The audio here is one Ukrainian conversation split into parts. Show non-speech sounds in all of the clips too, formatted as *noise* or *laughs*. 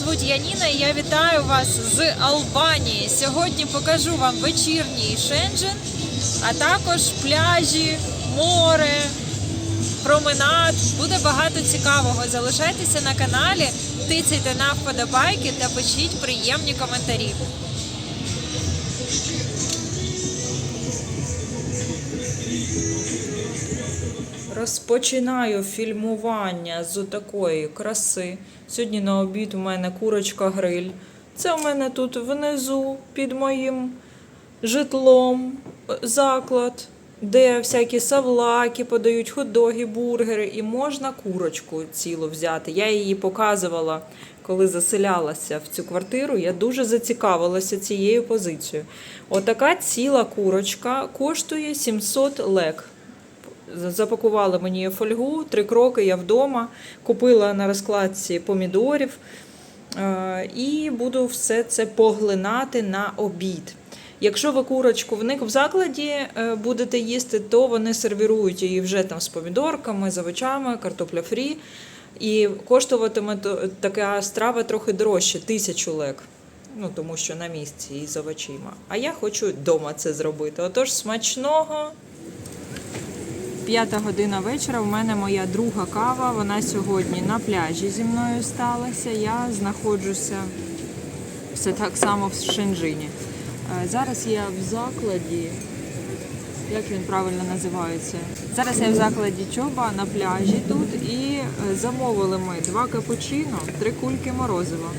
звуть Яніна і я вітаю вас з Албанії. Сьогодні покажу вам вечірній Шенджен, а також пляжі, море, променад. Буде багато цікавого. Залишайтеся на каналі, тицяйте на вподобайки та пишіть приємні коментарі. Розпочинаю фільмування з такої краси. Сьогодні на обід у мене курочка гриль. Це у мене тут внизу під моїм житлом заклад, де всякі савлаки подають, хот-доги, бургери, і можна курочку цілу взяти. Я її показувала, коли заселялася в цю квартиру. Я дуже зацікавилася цією позицією. Отака ціла курочка коштує 700 лек. Запакували мені фольгу, три кроки, я вдома. Купила на розкладці помідорів е, і буду все це поглинати на обід. Якщо ви курочку в них в закладі е, будете їсти, то вони сервірують її вже там з помідорками, з овочами, картопля фрі. І коштуватиме така страва трохи дорожче, тисячу лек. Ну, тому що на місці і з овочима. А я хочу вдома це зробити. Отож, смачного! П'ята година вечора. У мене моя друга кава. Вона сьогодні на пляжі зі мною сталася. Я знаходжуся все так само в Шенджині. Е, Зараз я в закладі. Як він правильно називається? Зараз я в закладі Чоба на пляжі тут і е, замовили ми два капучино, три кульки морозива.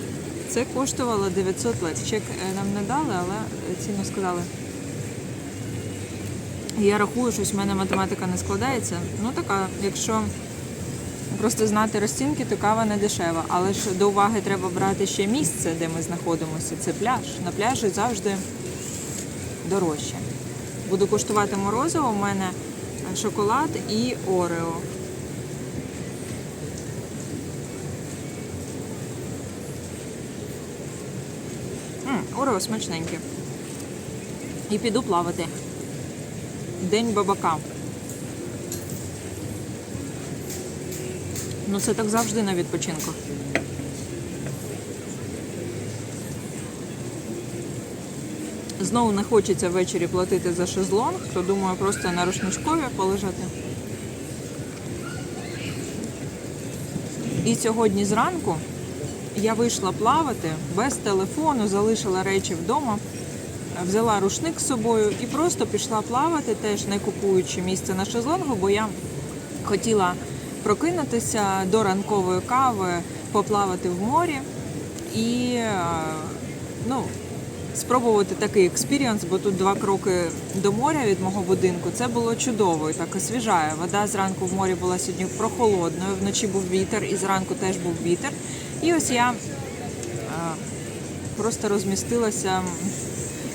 Це коштувало 900 лет. Чек е, нам не дали, але ціну сказали. Я рахую, що в мене математика не складається. Ну така, якщо просто знати розцінки, то кава не дешева. Але ж до уваги треба брати ще місце, де ми знаходимося. Це пляж. На пляжі завжди дорожче. Буду коштувати морозиво, у мене шоколад і орео. Орео смачненьке. І піду плавати. День бабака. Ну, це так завжди на відпочинку. Знову не хочеться ввечері платити за шезлонг, то думаю просто на рушничкові полежати. І сьогодні зранку я вийшла плавати без телефону, залишила речі вдома, взяла рушник з собою і просто пішла плавати, теж не купуючи місце на шезлонгу, бо я хотіла прокинутися до ранкової кави, поплавати в морі і е, ну, спробувати такий експірієнс, бо тут два кроки до моря від мого будинку. Це було чудово і так освіжає. Вода зранку в морі була сьогодні прохолодною, вночі був вітер, і зранку теж був вітер. І ось я е, просто розмістилася.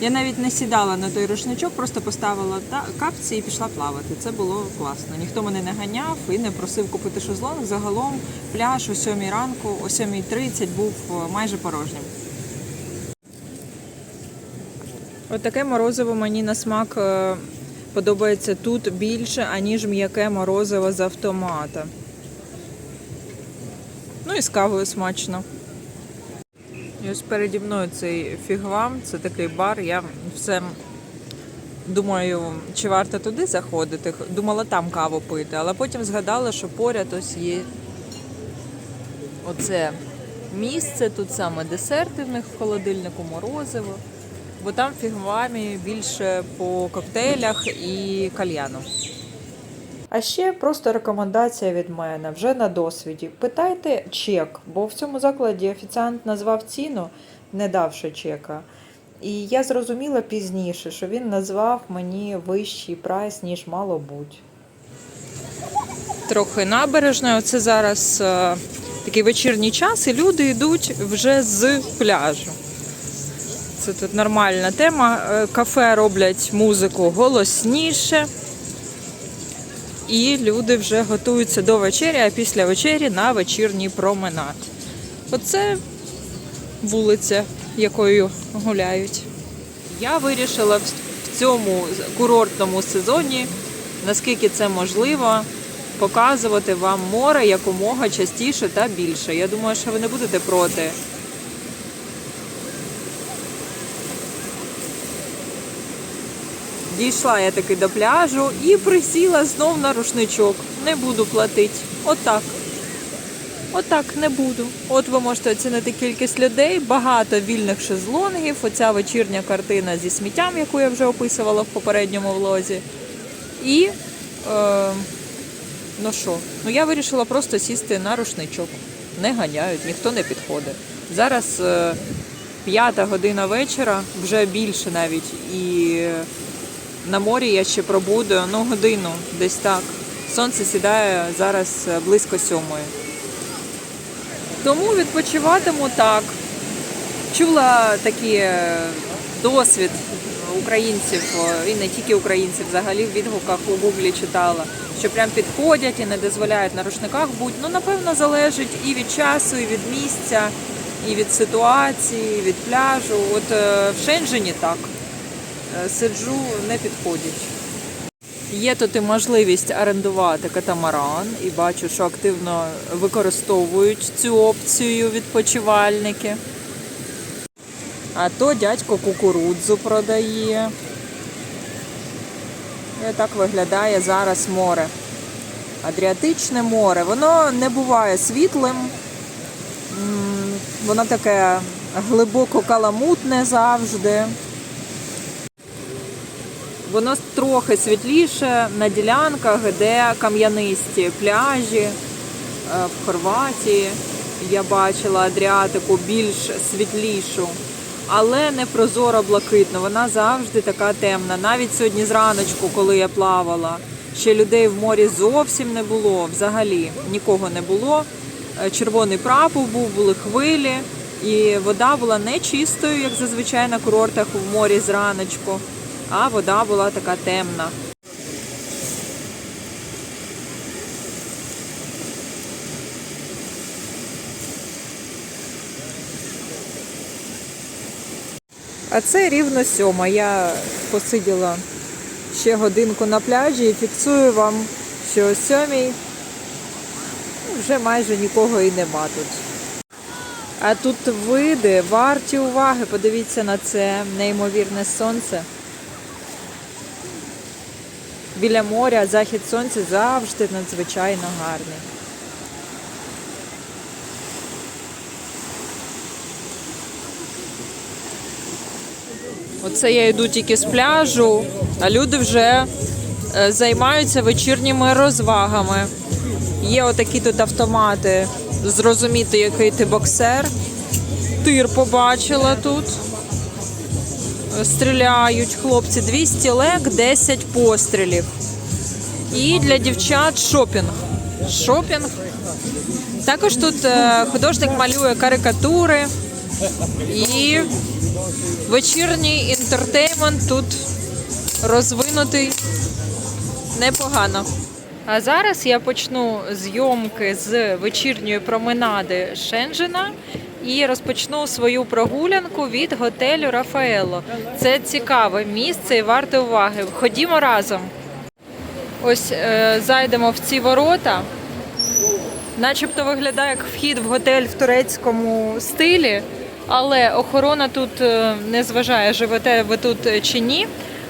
Я навіть не сідала на той рушничок, просто поставила капці і пішла плавати. Це було класно. Ніхто мене не ганяв і не просив купити шезлонг. Загалом пляж о 7 ранку, о 7.30 був е, майже порожнім. От таке морозиво мені на смак е, подобається тут більше, аніж м'яке морозиво з автомата. Ну і з кавою смачно. І ось переді мною цей фігвам, це такий бар. Я все думаю, чи варто туди заходити. Думала там каву пити, але потім згадала, що поряд ось є оце місце, тут саме десерти в них в холодильнику, морозиво. Бо там фігвамі більше по коктейлях і кальяну. А ще просто рекомендація від мене вже на досвіді. Питайте чек, бо в цьому закладі офіціант назвав ціну, не давши чека. І я зрозуміла пізніше, що він назвав мені вищий прайс, ніж мало бути. Трохи набережною. Це зараз е, такий вечірній час, і люди йдуть вже з пляжу. Це тут нормальна тема. Е, Кафе роблять музику голосніше. І люди вже готуються до вечері, а після вечері на вечірній променад. Оце вулиця, якою гуляють. Я вирішила в цьому курортному сезоні, наскільки це можливо, показувати вам море якомога частіше та більше. Я думаю, що ви не будете проти Дійшла я таки до пляжу і присіла знов на рушничок. Не буду платити. Отак. Отак не буду. От ви можете оцінити кількість людей, багато вільних шезлонгів. Оця вечірня картина зі сміттям, яку я вже описувала в попередньому влозі. І е, ну що, ну я вирішила просто сісти на рушничок. Не ганяють, ніхто не підходить. Зараз е, п'ята година вечора, вже більше навіть. І на морі я ще пробуду ну, годину, десь так. Сонце сідає зараз е, близько сьомої. Тому відпочиватиму так. Чула такий е, досвід українців, і не тільки українців, взагалі в відгуках у Гуглі читала, що прям підходять і не дозволяють на рушниках бути. Ну, напевно, залежить і від часу, і від місця, і від ситуації, і від пляжу. От е, в Шенжені так. Е, Сиджу, не підходять. Є тут і можливість орендувати катамаран, і бачу, що активно використовують цю опцію відпочивальники. А то дядько кукурудзу продає. І так виглядає зараз море. Адріатичне море. Воно не буває світлим. Воно таке глибоко каламутне завжди. Воно трохи світліше на ділянках, де кам'янисті пляжі. Е, В Хорватії я бачила Адріатику більш світлішу, але не прозоро блакитну. Вона завжди така темна. Навіть сьогодні зраночку, коли я плавала, ще людей в морі зовсім не було. Взагалі нікого не було. Е, Червоний прапор був, були хвилі, і вода була не чистою, як зазвичай на курортах в морі зраночку а вода була така темна. А це рівно сьома. Я посиділа ще годинку на пляжі і фіксую вам, що о сьомій вже майже нікого і нема тут. А тут види варті уваги. Подивіться на це неймовірне сонце. Біля моря захід сонця завжди надзвичайно гарний. Оце я йду тільки з пляжу, а люди вже е, займаються вечірніми розвагами. Є отакі тут автомати. Зрозуміти, який ти боксер. Тир побачила тут. Стріляють хлопці 200 лек, 10 пострілів. І для дівчат шопінг. Шопінг. Також тут е, художник малює карикатури і вечірній інтертеймент тут розвинутий непогано. А зараз я почну зйомки з вечірньої променади Шенжена і розпочну свою прогулянку від готелю Рафаело. Це цікаве місце і варте уваги. Ходімо разом. Ось е, зайдемо в ці ворота. Начебто виглядає як вхід в готель в турецькому стилі, але охорона тут е, не зважає, живете ви тут чи ні.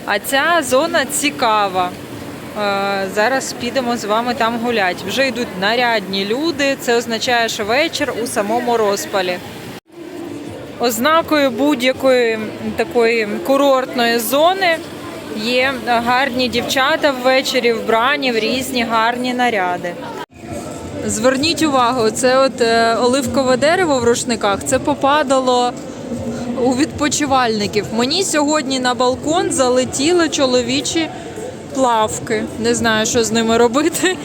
А ця зона цікава. Зараз підемо з вами там гуляти. Вже йдуть нарядні люди. Це означає, що вечір у самому розпалі. Ознакою будь-якої такої курортної зони є гарні дівчата ввечері вбрані в різні гарні наряди. Зверніть увагу, це от е, оливкове дерево в рушниках це попадало у відпочивальників. Мені сьогодні на балкон залетіли чоловічі плавки. Не знаю, що з ними робити.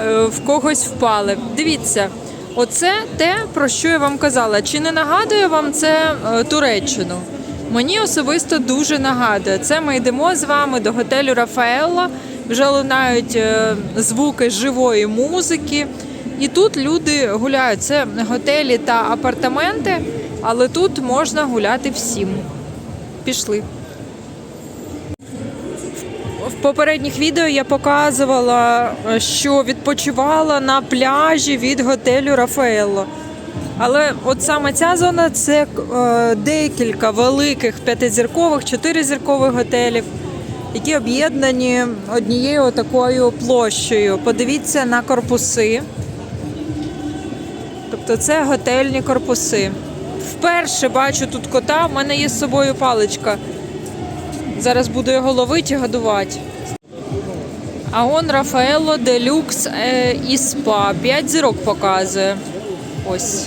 Е, В когось впали. Дивіться, оце те, про що я вам казала. Чи не нагадує вам це е, Туреччину? Мені особисто дуже нагадує. Це ми йдемо з вами до готелю Рафаелла. Вже лунають е, звуки живої музики. І тут люди гуляють. Це готелі та апартаменти, але тут можна гуляти всім. Пішли. Попередніх відео я показувала, е, що відпочивала на пляжі від готелю Рафаелло. Але от саме ця зона це е, декілька великих п'ятизіркових, чотиризіркових готелів. які об'єднані однією такою площею. Подивіться на корпуси. Тобто це готельні корпуси. Вперше бачу тут кота, в мене є з собою паличка. Зараз буду його ловити і годувати. А он Рафаело Делюкс е, і спа. 5 зірок показує. Ось.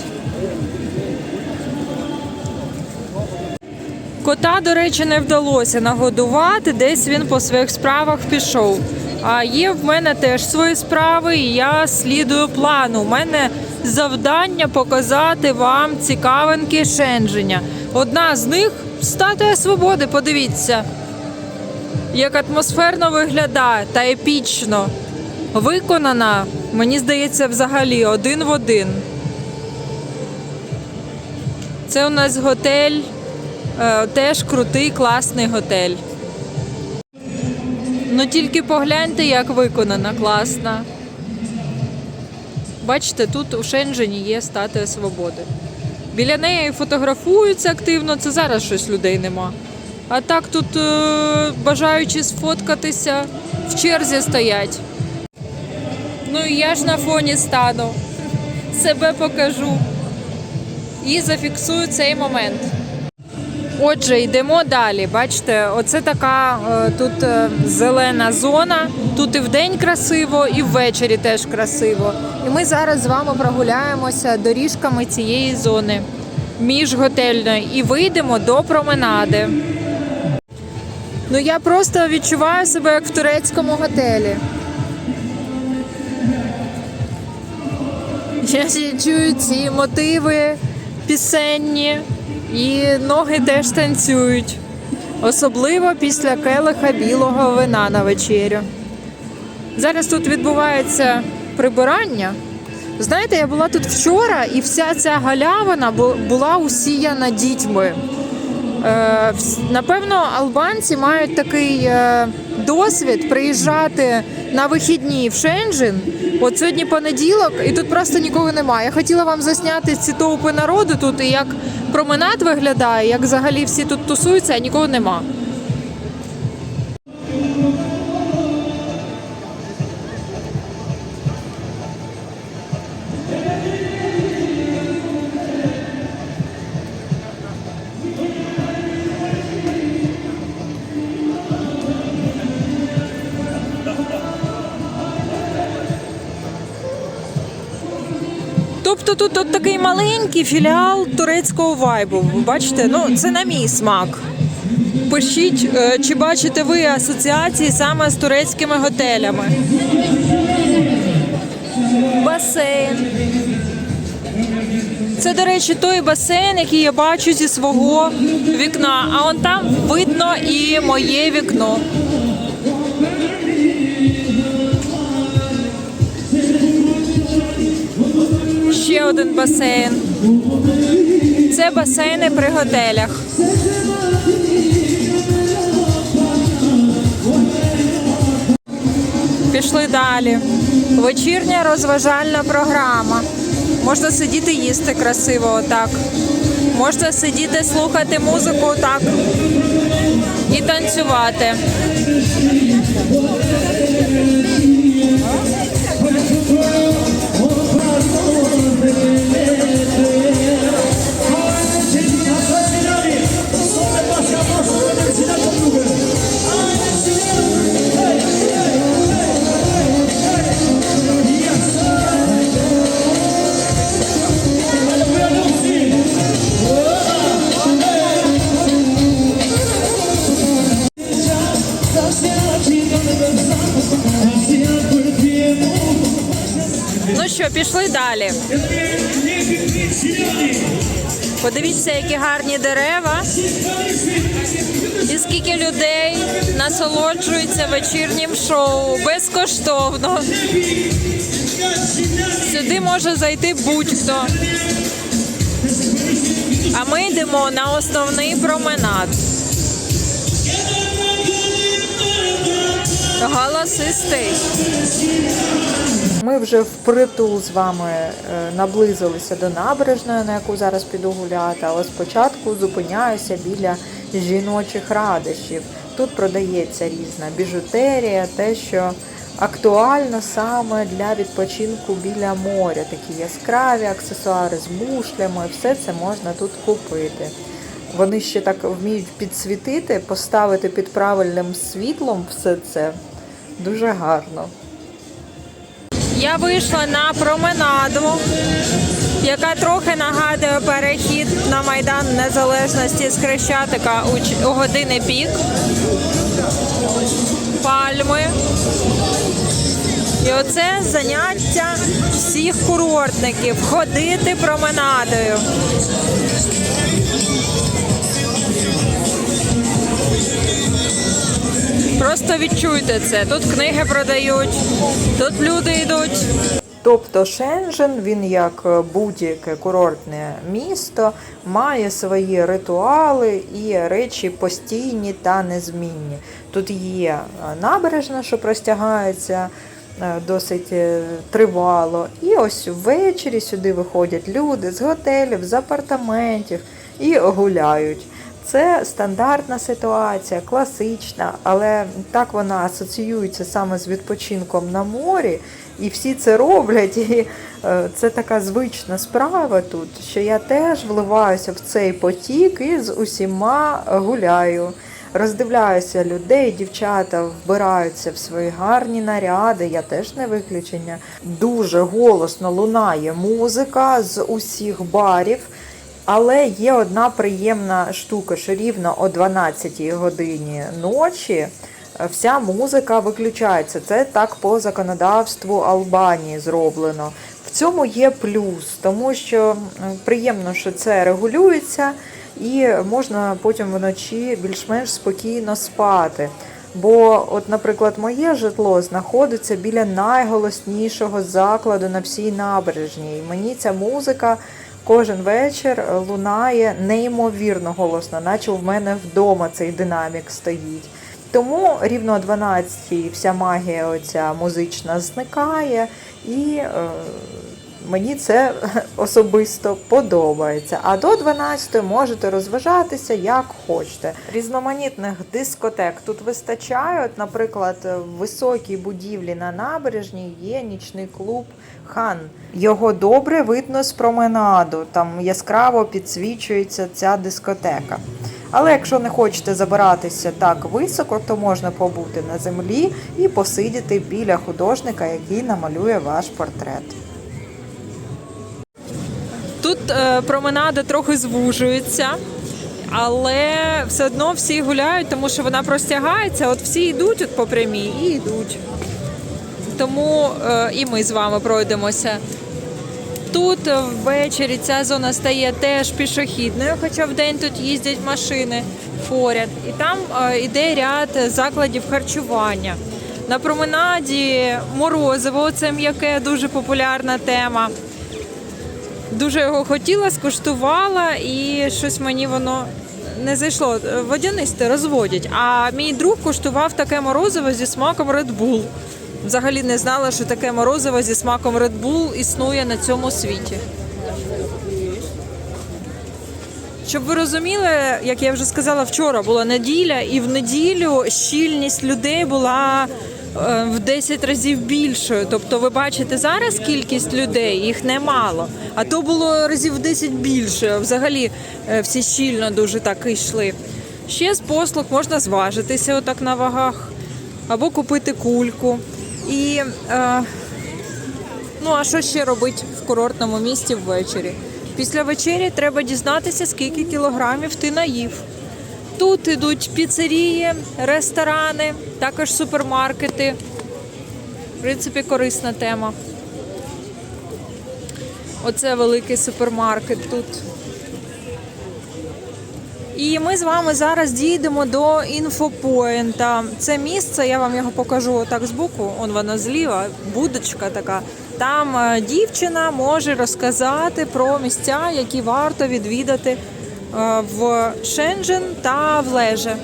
Кота, до речі, не вдалося нагодувати, десь він по своїх справах пішов. А є в мене теж свої справи, і я слідую плану. У мене завдання показати вам цікавинки Шенженя. Одна з них статуя свободи. Подивіться, як атмосферно виглядає та епічно. Виконана, мені здається, взагалі один в один. Це у нас готель. Е, Теж крутий, класний готель. Ну тільки погляньте, як виконана, класна. Бачите, тут у Шенжені є статуя свободи. Біля неї фотографуються активно, це зараз щось людей нема. А так тут е, бажаючи сфоткатися, в черзі стоять. Ну і я ж на фоні стану, себе покажу і зафіксую цей момент. Отже, йдемо далі. Бачите, оце така е, тут е, зелена зона. Тут і вдень красиво, і ввечері теж красиво. І ми зараз з вами прогуляємося доріжками цієї зони міжготельної і вийдемо до променади. Ну я просто відчуваю себе як в турецькому готелі. Я чую ці мотиви пісенні, і ноги теж танцюють. Особливо після келиха білого вина на вечерю. Зараз тут відбувається прибирання. Знаєте, я була тут вчора, і вся ця галявина бу- була усіяна дітьми. Е, Напевно, албанці мають такий е, досвід приїжджати на вихідні в Шенжин. От сьогодні понеділок, і тут просто нікого немає. Я хотіла вам засняти ці товпи народу тут і як променад виглядає, як взагалі всі тут тусуються, а нікого нема. Тобто тут от такий маленький філіал турецького вайбу. Бачите, ну це на мій смак. Пишіть, е, чи бачите ви асоціації саме з турецькими готелями. Басейн. Це, до речі, той басейн, який я бачу зі свого вікна. А он там видно і моє вікно. Один басейн. Це басейни при готелях. Пішли далі. Вечірня розважальна програма. Можна сидіти їсти красиво отак. Можна сидіти, слухати музику отак. І танцювати. Подивіться, які гарні дерева. І скільки людей насолоджуються вечірнім шоу безкоштовно. Сюди може зайти будь-хто. А ми йдемо на основний променад. Голосистий. Ми вже впритул з вами е, наблизилися до набережної, на яку зараз піду гуляти, але спочатку зупиняюся біля жіночих радощів. Тут продається різна біжутерія, те, що актуально саме для відпочинку біля моря. Такі яскраві аксесуари з мушлями, все це можна тут купити. Вони ще так вміють підсвітити, поставити під правильним світлом все це. Дуже гарно. Я вийшла на променаду, яка трохи нагадує перехід на Майдан Незалежності з Хрещатика у, години пік. Пальми. І оце заняття всіх курортників ходити променадою. Просто відчуйте це. Тут книги продають, тут люди йдуть. Тобто Шенжен, він як будь-яке курортне місто, має свої ритуали і речі постійні та незмінні. Тут є набережна, що простягається е, досить е, тривало. І ось ввечері сюди виходять люди з готелів, з апартаментів і гуляють. Це стандартна ситуація, класична, але так вона асоціюється саме з відпочинком на морі, і всі це роблять. І е, це така звична справа тут, що я теж вливаюся в цей потік і з усіма гуляю. Роздивляюся людей, дівчата вбираються в свої гарні наряди, я теж не виключення. Дуже голосно лунає музика з усіх барів. Але є одна приємна штука, що рівно о 12 годині ночі е, вся музика виключається. Це так по законодавству Албанії зроблено. В цьому є плюс, тому що приємно, що це регулюється, і можна потім вночі більш-менш спокійно спати. Бо, от, наприклад, моє житло знаходиться біля найголоснішого закладу на всій набережній. Мені ця музика кожен вечір лунає неймовірно голосно, наче в мене вдома цей динамік стоїть. Тому рівно о 12 вся магія оця музична зникає, і е, мені це *laughs* особисто подобається. А до 12 можете розважатися як хочете. Різноманітних дискотек тут вистачає. От, наприклад, в високій будівлі на набережній є нічний клуб Хан. Його добре видно з променаду. Там яскраво підсвічується ця дискотека. Але якщо не хочете забиратися так високо, то можна побути на землі і посидіти біля художника, який намалює ваш портрет. Тут е, променада трохи звужується, але все одно всі гуляють, тому що вона простягається. От всі йдуть от по прямій і йдуть. Тому е, і ми з вами пройдемося. Тут ввечері ця зона стає теж пішохідною, хоча вдень тут їздять машини поряд. І там е, іде ряд закладів харчування. На променаді морозиво, це м'яке, дуже популярна тема. Дуже його хотіла, скуштувала, і щось мені воно не зайшло. Водянисте розводять. А мій друг куштував таке морозиво зі смаком Red Bull. Взагалі не знала, що таке морозиво зі смаком Red Bull існує на цьому світі. Щоб ви розуміли, як я вже сказала, вчора була неділя, і в неділю щільність людей була е, в 10 разів більшою. Тобто, ви бачите зараз кількість людей, їх немало. А то було разів в 10 більше. Взагалі е, всі щільно дуже так йшли. Ще з послуг можна зважитися отак на вагах, або купити кульку. І е, Ну а що ще робити в курортному місті ввечері? Після вечері треба дізнатися, скільки кілограмів ти наїв. Тут ідуть піцерії, ресторани, також супермаркети. В принципі, корисна тема. Оце великий супермаркет тут. І ми з вами зараз дійдемо до інфопоінта. Це місце, я вам його покажу отак збоку. Он воно зліва, будочка така. Там е, дівчина може розказати про місця, які варто відвідати е, в Шенджен та в Леже.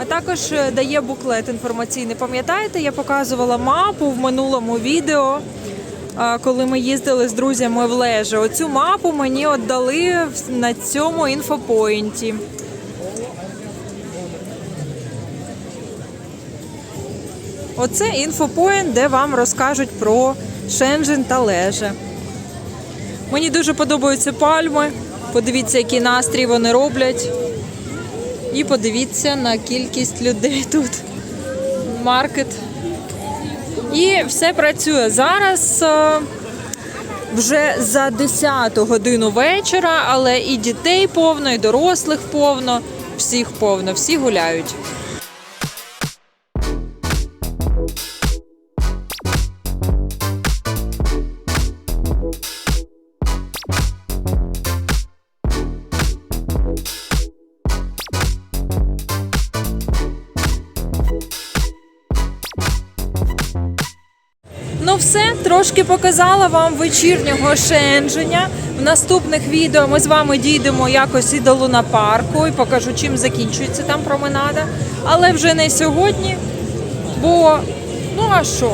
А також е, дає буклет інформаційний. Пам'ятаєте, я показувала мапу в минулому відео, коли ми їздили з друзями в леже, Оцю мапу мені от дали на цьому інфопоінті. Оце інфопоінт, де вам розкажуть про Шенжин та леже. Мені дуже подобаються пальми. Подивіться, який настрій вони роблять. І подивіться на кількість людей тут. Маркет. І все працює. Зараз е, вже за 10 годину вечора, але і дітей повно, і дорослих повно, всіх повно, всі гуляють. Все, трошки показала вам вечірнього шенження. В наступних відео ми з вами дійдемо якось і до Луна парку і покажу, чим закінчується там променада. Але вже не сьогодні. Бо ну а що?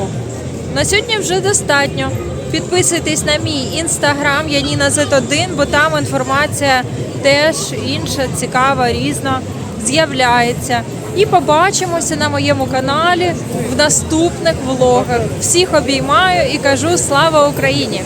На сьогодні вже достатньо. Підписуйтесь на мій інстаграм Яніна Z1, бо там інформація теж інша, цікава, різна з'являється. І побачимося на моєму каналі в наступних влогах. Всіх обіймаю і кажу слава Україні!